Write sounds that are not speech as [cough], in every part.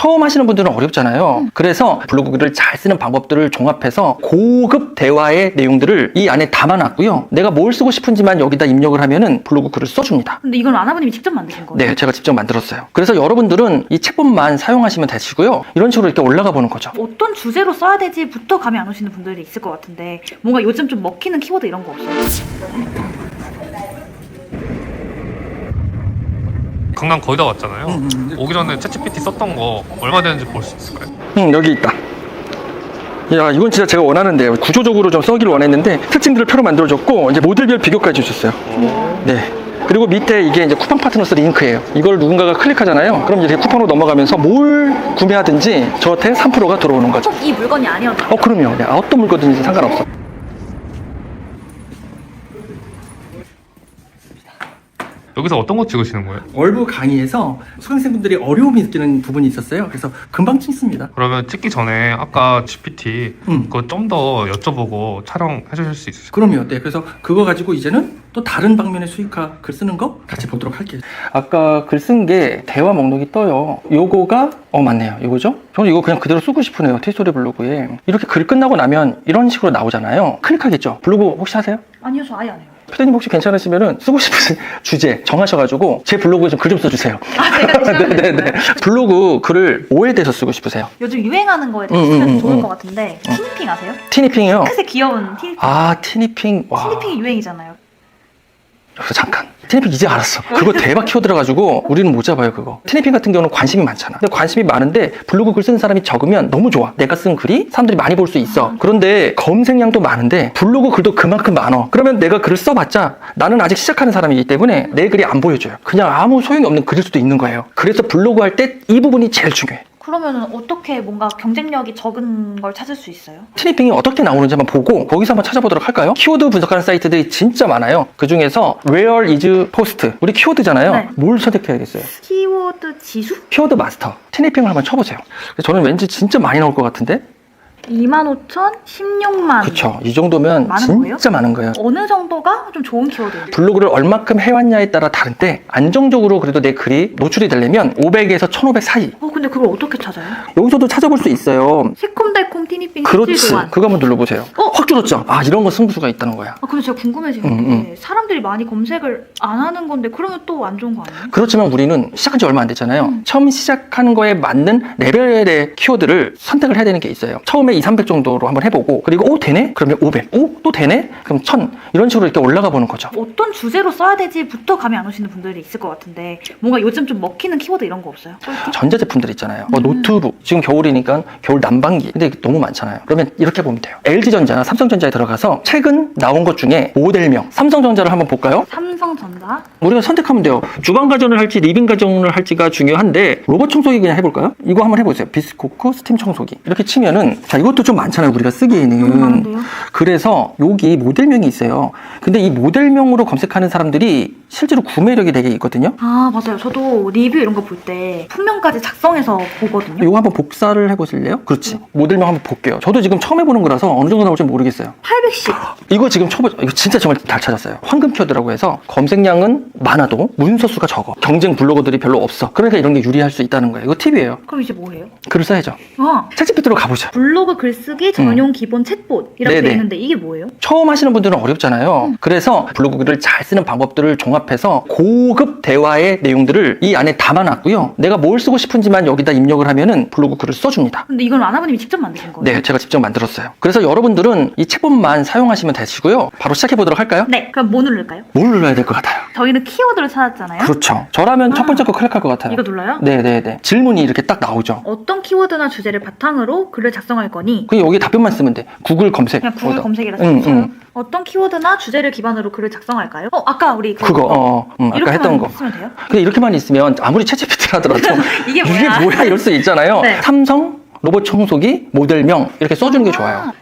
처음 하시는 분들은 어렵잖아요. 그래서 블로그를 잘 쓰는 방법들을 종합해서 고급 대화의 내용들을 이 안에 담아놨고요. 내가 뭘 쓰고 싶은지만 여기다 입력을 하면은 블로그 글을 써줍니다. 근데 이건 아나버님이 직접 만드신 거예요? 네, 제가 직접 만들었어요. 그래서 여러분들은 이 책본만 사용하시면 되시고요. 이런 식으로 이렇게 올라가 보는 거죠. 어떤 주제로 써야 되지부터 감이 안 오시는 분들이 있을 것 같은데 뭔가 요즘 좀 먹히는 키워드 이런 거 없어요? 강남 거의 다 왔잖아요. 오기 전에 챗GPT 썼던 거 얼마 되는지 볼 수 있을까요? 응, 여기 있다. 야, 이건 진짜 제가 원하는데 구조적으로 좀 써기를 원했는데 특징들을 표로 만들어줬고 이제 모델별 비교까지 주셨어요. 네. 그리고 밑에 이게 이제 쿠팡 파트너스 링크예요. 이걸 누군가가 클릭하잖아요. 그럼 이렇게 쿠팡으로 넘어가면서 뭘 구매하든지 저한테 3%가 들어오는 거죠. 꼭 이 물건이 아니어도 어, 그럼요. 네, 어떤 물건든지 상관없어. 여기서 어떤 거 찍으시는 거예요? 월부 강의에서 수강생분들이 어려움이 느끼는 부분이 있었어요. 그래서 금방 찍습니다. 그러면 찍기 전에 아까 GPT 음. 그거 좀 더 여쭤보고 촬영해 주실 수 있으실까요? 그럼요. 네. 그래서 그거 가지고 이제는 또 다른 방면의 수익화 글 쓰는 거 같이 보도록 할게요. 아까 글 쓴 게 대화 목록이 떠요. 요거가 어 맞네요. 이거죠? 저는 이거 그냥 그대로 쓰고 싶으네요. 티스토리 블로그에. 이렇게 글 끝나고 나면 이런 식으로 나오잖아요. 클릭하겠죠? 블로그 혹시 하세요? 아니요 저 아예 안 해요 피디님 혹시 괜찮으시면은 쓰고 싶으신 [laughs] 주제 정하셔가지고 제 블로그에 좀 글 좀 써주세요. 아 제가 [laughs] 괜찮아요 네네네. 블로그 글을 뭐에 대해서 쓰고 싶으세요? 요즘 유행하는 거에 음, 대해서 쓰면 음, 음, 좋을 음. 것 같은데 티니핑 아세요? 티니핑이요? 크게 귀여운 티니핑 아 티니핑. 와. 티니핑이 유행이잖아요 여기서 잠깐. 티니핑 이제 알았어. 그거 대박 키워드라가지고 우리는 못 잡아요, 그거. 티니핑 같은 경우는 관심이 많잖아. 근데 관심이 많은데 블로그 글 쓰는 사람이 적으면 너무 좋아. 내가 쓴 글이 사람들이 많이 볼 수 있어. 그런데 검색량도 많은데 블로그 글도 그만큼 많어. 그러면 내가 글을 써봤자 나는 아직 시작하는 사람이기 때문에 내 글이 안 보여줘요. 그냥 아무 소용이 없는 글일 수도 있는 거예요. 그래서 블로그 할 때 이 부분이 제일 중요해. 그러면은 어떻게 뭔가 경쟁력이 적은 걸 찾을 수 있어요? 티니핑이 어떻게 나오는지 한번 보고 거기서 한번 찾아보도록 할까요? 키워드 분석하는 사이트들이 진짜 많아요. 그 중에서 Where is Post? 우리 키워드잖아요. 네. 뭘 선택해야겠어요? 키워드 지수? 키워드 마스터 티니핑을 한번 쳐보세요. 저는 왠지 진짜 많이 나올 것 같은데? 25,000, 16만 그쵸. 이 정도면 많은 진짜 거예요? 많은 거예요. 어느 정도가 좀 좋은 키워드예요? 블로그를 얼마큼 해왔냐에 따라 다른데 안정적으로 그래도 내 글이 노출이 되려면 500에서 1500 사이. 어 근데 그걸 어떻게 찾아요? 여기서도 찾아볼 수 있어요. 새콤달콤 티니핑 그렇지. 17 교환 그거 한번 눌러보세요. 어? 확 줄었죠? 아, 이런 거 승부수가 있다는 거야. 아 근데 제가 궁금해지는 음, 게 사람들이 많이 검색을 안 하는 건데 그러면 또 안 좋은 거 아니에요? 그렇지만 우리는 시작한 지 얼마 안 됐잖아요. 음. 처음 시작하는 거에 맞는 레벨의 키워드를 선택을 해야 되는 게 있어요. 처음에 2, 300 정도로 한번 해보고, 그리고 오, 되네? 그러면 500. 오, 또 되네? 그럼 1000. 이런 식으로 이렇게 올라가 보는 거죠. 어떤 주제로 써야 되지부터 감이 안 오시는 분들이 있을 것 같은데 뭔가 요즘 좀 먹히는 키워드 이런 거 없어요? 꿀팁? 전자 제품들 있잖아요. 뭐 음. 노트북. 지금 겨울이니까 겨울 난방기. 근데 너무 많잖아요. 그러면 이렇게 보면 돼요. LG전자나 삼성전자에 들어가서 최근 나온 것 중에 모델명. 삼성전자를 한번 볼까요? 삼성전자 우리가 선택하면 돼요. 주방 가전을 할지 리빙 가전을 할지가 중요한데 로봇 청소기 그냥 해볼까요? 이거 한번 해보세요. 비스코크 스팀 청소기 이렇게 치면은 자 이것도 좀 많잖아요. 우리가 쓰기에는 많은데요? 그래서 여기 모델명이 있어요. 근데 이 모델명으로 검색하는 사람들이 실제로 구매력이 되게 있거든요. 아 맞아요 저도 리뷰 이런 거 볼 때 품명까지 작성해서 보거든요 이거 한번 복사를 해보실래요? 그렇지. 모델명 한번 볼게요. 저도 지금 처음 해보는 거라서 어느 정도 나올지 모르겠어요. 810 이거 지금 쳐보 이거 진짜 정말 잘 찾았어요. 황금 키워드라고 해서 검색량은 많아도 문서 수가 적어. 경쟁 블로거들이 별로 없어. 그러니까 이런 게 유리할 수 있다는 거예요. 이거 팁이에요. 그럼 이제 뭐예요? 글을 써야죠. 아 챗GPT로 가보죠. 블로그 글쓰기 전용 기본 챗봇 이렇게 음. 네네. 돼 있는데 이게 뭐예요? 처음 하시는 분들은 어렵잖아요. 그래서 블로그 글을 잘 쓰는 방법들을 종합해서 고급 대화의 내용들을 이 안에 담아놨고요. 내가 뭘 쓰고 싶은지만 여기다 입력을 하면은 블로그 글을 써줍니다. 근데 이건 아나버님이 직접 만드신 거예요? 네, 제가 직접 만들었어요. 그래서 여러분들은 이 챗봇만 사용하시면 되시고요. 바로 시작해 보도록 할까요? 네 그럼 뭐 누를까요? 뭘 눌러야 될 것 같아요? 저희는 키워드를 찾았잖아요 그렇죠. 저라면 첫 아. 번째 거 클릭할 것 같아요. 이거 눌러요? 네, 네, 네. 질문이 이렇게 딱 나오죠. 어떤 키워드나 주제를 바탕으로 글을 작성할 거니 그냥 여기 답변만 쓰면 돼. 구글 검색. 그냥 구글 거기다. 검색이라 응. 응. 어떤 키워드나 주제를 기반으로 글을 작성할까요? 어 아까 우리 그- 그거, 어, 음, 아까 이렇게만 했던 거. 쓰면 돼요? 근데 이렇게만 있으면 아무리 채찌피트 하더라도 [laughs] 이게 뭐야? 이럴 수 있잖아요. 네. 삼성 로봇 청소기 모델명 이렇게 써주는 게 좋아요.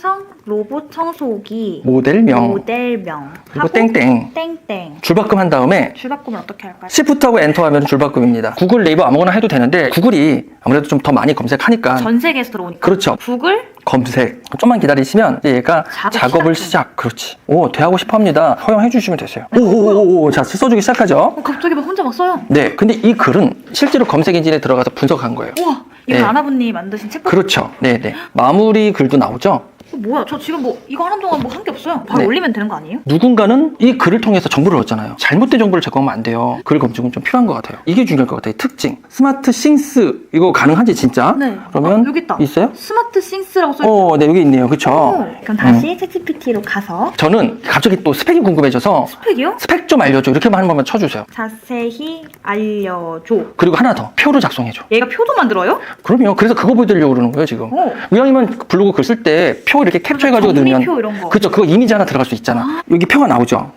삼성 로봇 청소기 모델명. 모델명. 그리고 하고 땡땡. 땡땡. 줄바꿈 한 다음에 줄바꿈을 어떻게 할까요? 시프트하고 엔터하면 줄바꿈입니다. 구글 네이버 아무거나 해도 되는데 구글이 아무래도 좀 더 많이 검색하니까. 전 세계에서 들어오니까. 그렇죠. 구글? 검색. 좀만 기다리시면 이제 얘가 작업 작업 을 시작해. 시작. 그렇지. 오 대하고 싶어합니다. 허용해 주시면 되세요. 오오오오 자 써주기 시작하죠. 어, 갑자기 막 혼자 막 써요. 네 근데 이 글은 실제로 검색 엔진에 들어가서 분석한 거예요. 우와 이거 네. 아나분님 만드신 책보 그렇죠. 네네. 마무리 글도 나오죠 어, 뭐야 저 지금 뭐 이거 하는 동안 뭐 한 게 없어요. 바로 네. 올리면 되는 거 아니에요? 누군가는 이 글을 통해서 정보를 얻잖아요. 잘못된 정보를 제공하면 안 돼요. 글 검증은 좀 필요한 것 같아요. 이게 중요할 것 같아요. 특징. 스마트 싱스 이거 가능한지 진짜? 네. 그러면 어, 여기 있다. 있어요? 스마트 싱스라고 써 있어. 어, 네 여기 있네요. 그렇죠? 그럼 다시 챗GPT로 가서 저는 갑자기 또 스펙이 궁금해져서 스펙이요? 스펙 좀 알려줘 이렇게만 한 번만 쳐주세요. 자세히 알려줘. 그리고 하나 더 표를 작성해줘. 얘가 표도 만들어요? 그럼요. 그래서 그거 보여드리려고 그러는 거예요 지금. 오. 위원님은 블로그 글 쓸 때 표 이렇게 캡처해가지고 넣으면 정리표 이런 거. 그렇죠. 그거 이미지 하나 들어갈 수 있잖아. 여기 표가 나오죠.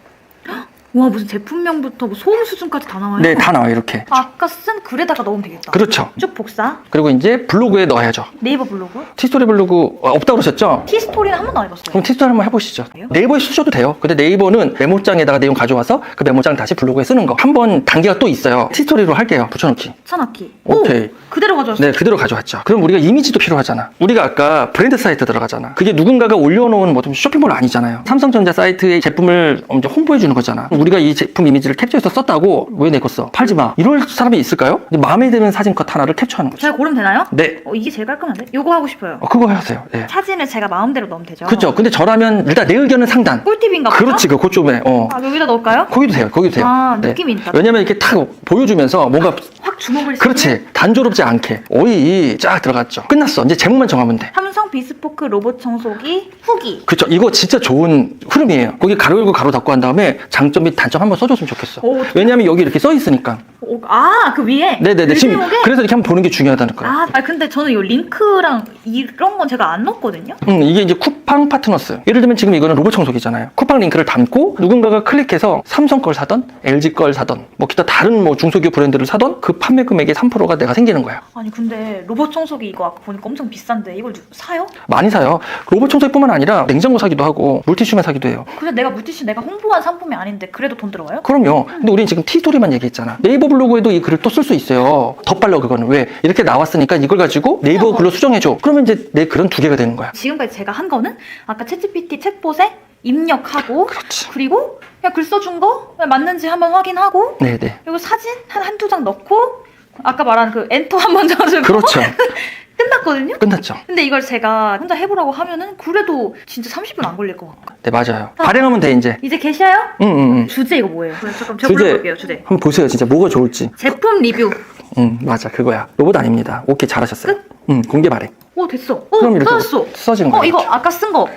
와 무슨 제품명부터 뭐 소음 수준까지 다 나와요. 네, 다 나와요 이렇게. 아까 쓴 글에다가 넣으면 되겠다. 그렇죠. 쭉 복사. 그리고 이제 블로그에 넣어야죠. 네이버 블로그. 티스토리 블로그 어, 없다고 그러셨죠? 티스토리는 한 번도 안 해봤어요. 그럼 티스토리 한번 해보시죠. 그래요? 네이버에 쓰셔도 돼요. 근데 네이버는 메모장에다가 내용 가져와서 그 메모장 다시 블로그에 쓰는 거. 한 번 단계가 또 있어요. 티스토리로 할게요. 붙여넣기. 천악기. 오케이. 그대로 가져왔어요. 네, 그대로 가져왔죠. 그럼 우리가 이미지도 필요하잖아. 우리가 아까 브랜드 사이트 들어가잖아. 그게 누군가가 올려놓은 뭐 쇼핑몰 아니잖아요. 삼성전자 사이트의 제품을 이제 홍보해 주는 거잖아. 우리가 이 제품 이미지를 캡처해서 썼다고 왜 내 거 써? 팔지 마. 이럴 사람이 있을까요? 근데 마음에 드는 사진컷 하나를 캡처하는 거죠. 제가 고르면 되나요? 네. 어, 이게 제일 깔끔한데? 요거 하고 싶어요. 어, 그거 하세요. 네. 사진을 제가 마음대로 넣으면 되죠. 그렇죠. 근데 저라면 일단 내 의견은 상단. 꿀팁인가 보죠? 그렇지, 그 그쪽에. 어. 아, 여기다 넣을까요? 거기도 돼요. 거기도 돼요. 아, 네. 느낌이 있다. 왜냐면 이렇게 탁 보여주면서 뭔가 확 주목을 그렇지 단조롭지 않게 오이 쫙 들어갔죠. 끝났어. 이제 제목만 정하면 돼. 삼성 비스포크 로봇 청소기 후기. 그렇죠. 이거 진짜 좋은 흐름이에요. 거기 가로 열고 가로 닫고 한 다음에 장점 및 단점 한번 써줬으면 좋겠어. 오. 왜냐면 여기 이렇게 써 있으니까. 오, 아, 그 위에. 네네네. 글 지금 제목에? 그래서 이렇게 한번 보는 게 중요하다는 거야. 아, 아, 근데 저는 이 링크랑 이런 건 제가 안 넣었거든요. 음, 이게 이제 쿠팡 파트너스. 예를 들면 지금 이거는 로봇 청소기잖아요. 쿠팡 링크를 담고 누군가가 클릭해서 삼성 걸 사던, LG 걸 사던, 뭐 기타 다른 뭐 중소기업 브랜드를 사던 그 판매 금액의 3%가 내가 생기는 거야. 아니, 근데 로봇 청소기 이거 아까 보니까 엄청 비싼데 이걸 누- 사요? 많이 사요. 로봇 청소기뿐만 아니라 냉장고 사기도 하고 물티슈만 사기도 해요. 근데 내가 물티슈 내가 홍보한 상품이 아닌데 그래도 돈 들어가요? 그럼요. 근데 우린 지금 티스토리만 얘기했잖아. 네이버 블로그 에도 이 글을 또 쓸 수 있어요. 덧발라 그거는 왜 이렇게 나왔으니까 이걸 가지고 네이버 글로 수정해줘. 그러면 이제 내 글은 두 개가 되는 거야. 지금까지 제가 한 거는 아까 챗GPT 챗봇에 입력하고 그렇지. 그리고 그냥 글 써준 거 맞는지 한번 확인하고 네네. 그리고 사진 한 한두 장 넣고 아까 말한 그 엔터 한번 [laughs] 쳐주고 그렇죠. [laughs] 끝났거든요. 끝났죠. 근데 이걸 제가 혼자 해보라고 하면은 그래도 진짜 30분 안 걸릴 것 같고. 네 맞아요. 발행하면 돼 이제. 이제 계셔요? 응, 응, 응. 주제 이거 뭐예요? 그래, 잠깐 제가 주제. 불러볼게요. 주제. 한번 보세요. 진짜 뭐가 좋을지. 제품 리뷰. 응, 맞아. 그거야. 로봇 아닙니다. 오케이, 잘하셨어요. 끝? 응, 공개 발행. 오 됐어. 어 그럼 이렇게 써졌어. 써진 거예요. 어 이거 아까 쓴 거.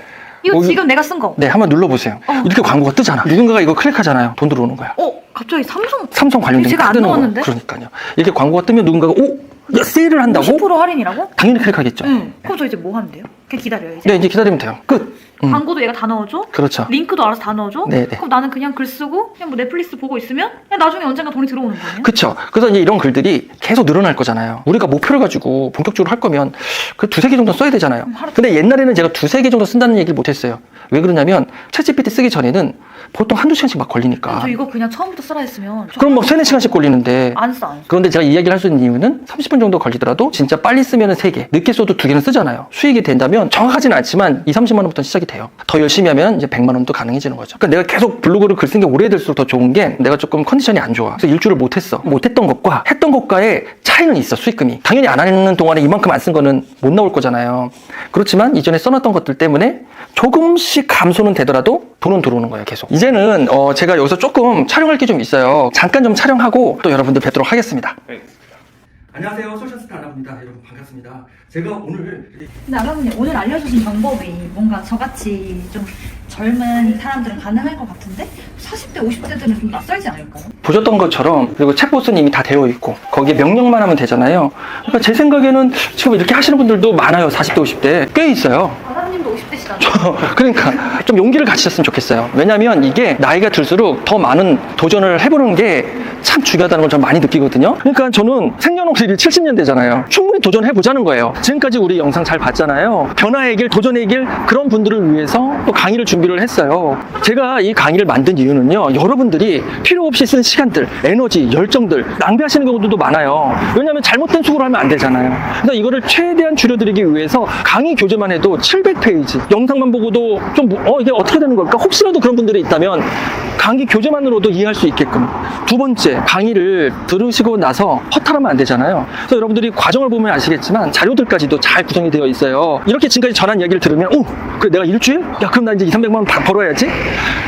이거 어, 이거- 지금 내가 쓴 거. 네, 한번 눌러보세요. 어. 이렇게 광고가 뜨잖아. 누군가가 이거 클릭하잖아요. 돈 들어오는 거야. 어 갑자기 삼성 삼성 관련된 제가 안 카드 넣어. 넣었는데? 그러니까요. 이렇게 광고가 뜨면 누군가가 오, 야, 세일을 한다고? 50% 할인이라고? 당연히 클릭하겠죠. 응. 그럼 저 이제 뭐 하면 돼요? 그냥 기다려요 이제. 네, 이제 기다리면 돼요. 끝. 음. 광고도 얘가 다 넣어줘. 그렇죠. 링크도 알아서 다 넣어줘. 네 네. 그럼 나는 그냥 글 쓰고 그냥 뭐 넷플릭스 보고 있으면 그냥 나중에 언젠가 돈이 들어오는 거예요. 그쵸. 그래서 이제 이런 글들이 계속 늘어날 거잖아요. 우리가 목표를 가지고 본격적으로 할 거면 그 두세 개 정도 써야 되잖아요. 음, 하루 근데 옛날에는 제가 두세 개 정도 쓴다는 얘기를 못 했어요. 왜 그러냐면 챗GPT 쓰기 전에는 보통 한두 시간씩 막 걸리니까. 저 이거 그냥 처음부터 쓰라 했으면 저 그럼 뭐 세네 시간씩 걸리는데 안 써, 안 써. 그런데 제가 이 이야기를 할 수 있는 이유는 30분 정도 걸리더라도 진짜 빨리 쓰면 3개, 늦게 써도 2개는 쓰잖아요. 수익이 된다면 정확하지는 않지만 2, 30만 원부터 시작이 돼요. 더 열심히 하면 이제 100만 원도 가능해지는 거죠. 그러니까 내가 계속 블로그를 글쓴게 오래될수록 더 좋은 게 내가 조금 컨디션이 안 좋아. 그래서 일주를 못 했어. 못 했던 것과 했던 것과의 차이는 있어, 수익금이. 당연히 안 하는 동안에 이만큼 안 쓴 거는 못 나올 거잖아요. 그렇지만 이전에 써놨던 것들 때문에 조금씩 감소는 되더라도 돈은 들어오는 거예요, 계속. 이제는 어, 제가 여기서 조금 촬영할 게 좀 있어요. 잠깐 좀 촬영하고 또 여러분들 뵙도록 하겠습니다. 안녕하세요, 소셜스타 아나입니다. 여러분 반갑습니다. 제가 오늘 근데 아나분님 오늘 알려주신 방법이 뭔가 저같이 좀 젊은 사람들은 가능할 것 같은데 40대, 50대들은 좀 낯설지 않을까요? 보셨던 것처럼 그리고 챗봇은 이미 다 되어 있고 거기에 명령만 하면 되잖아요. 그러니까 제 생각에는 지금 이렇게 하시는 분들도 많아요. 40대, 50대 꽤 있어요. 50대시잖아요. 그러니까 좀 용기를 가지셨으면 좋겠어요. 왜냐하면 이게 나이가 들수록 더 많은 도전을 해보는 게 참 중요하다는 걸 저는 많이 느끼거든요. 그러니까 저는 생년월일이 70년대잖아요. 충분히 도전해 보자는 거예요. 지금까지 우리 영상 잘 봤잖아요. 변화의 길, 도전의 길 그런 분들을 위해서 또 강의를 준비를 했어요. 제가 이 강의를 만든 이유는요. 여러분들이 필요 없이 쓴 시간들, 에너지, 열정들 낭비하시는 경우도 많아요. 왜냐하면 잘못된 수고를 하면 안 되잖아요. 그래서 이거를 최대한 줄여드리기 위해서 강의 교재만 해도 700페이지, 영상만 보고도 좀, 어, 이게 어떻게 되는 걸까? 혹시라도 그런 분들이 있다면 강의 교재만으로도 이해할 수 있게끔. 두 번째, 강의를 들으시고 나서 허탈하면 안 되잖아요. 그래서 여러분들이 과정을 보면 아시겠지만 자료들까지도 잘 구성이 되어 있어요. 이렇게 지금까지 전한 얘기를 들으면, 오, 그래, 내가 일주일? 야, 그럼 나 이제 2, 300만 원다 벌어야지?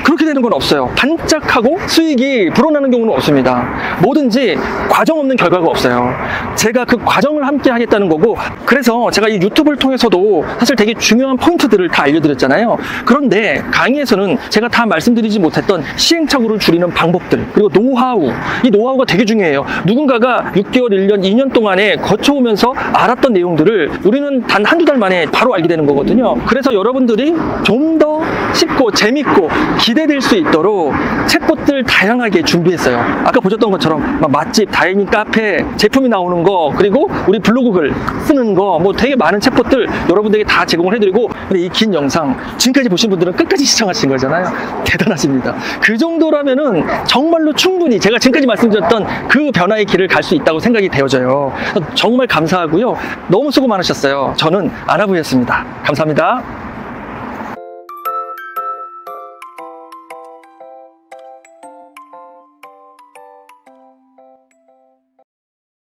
그렇게 되는 건 없어요. 반짝하고 수익이 불어나는 경우는 없습니다. 뭐든지 과정 없는 결과가 없어요. 제가 그 과정을 함께 하겠다는 거고, 그래서 제가 이 유튜브를 통해서도 사실 되게 중요한 포인트들을 다 알려드렸잖아요. 그런데 강의에서는 제가 다 말씀드리지 못했던 시행착오를 줄이는 방법들, 그리고 노하우. 이 노하우가 되게 중요해요. 누군가가 6개월, 1년, 2년 동안에 거쳐오면서 알았던 내용들을 우리는 단 한두 달 만에 바로 알게 되는 거거든요. 그래서 여러분들이 좀 더 쉽고 재밌고 기대될 수 있도록 챗봇들 다양하게 준비했어요. 아까 보셨던 것처럼 막 맛집, 다이닝 카페, 제품이 나오는 거, 그리고 우리 블로그 글 쓰는 거, 뭐 되게 많은 챗봇들 여러분들에게 다 제공을 해드리고, 근데 이 긴 영상 지금까지 보신 분들은 끝까지 시청하신 거잖아요. 대단하십니다. 그 정도라면은 정말로 충분히 제가 지금 까지 말씀드렸던 그 변화의 길을 갈 수 있다고 생각이 되어져요. 정말 감사하고요. 너무 수고 많으셨어요. 저는 아나부였습니다. 감사합니다.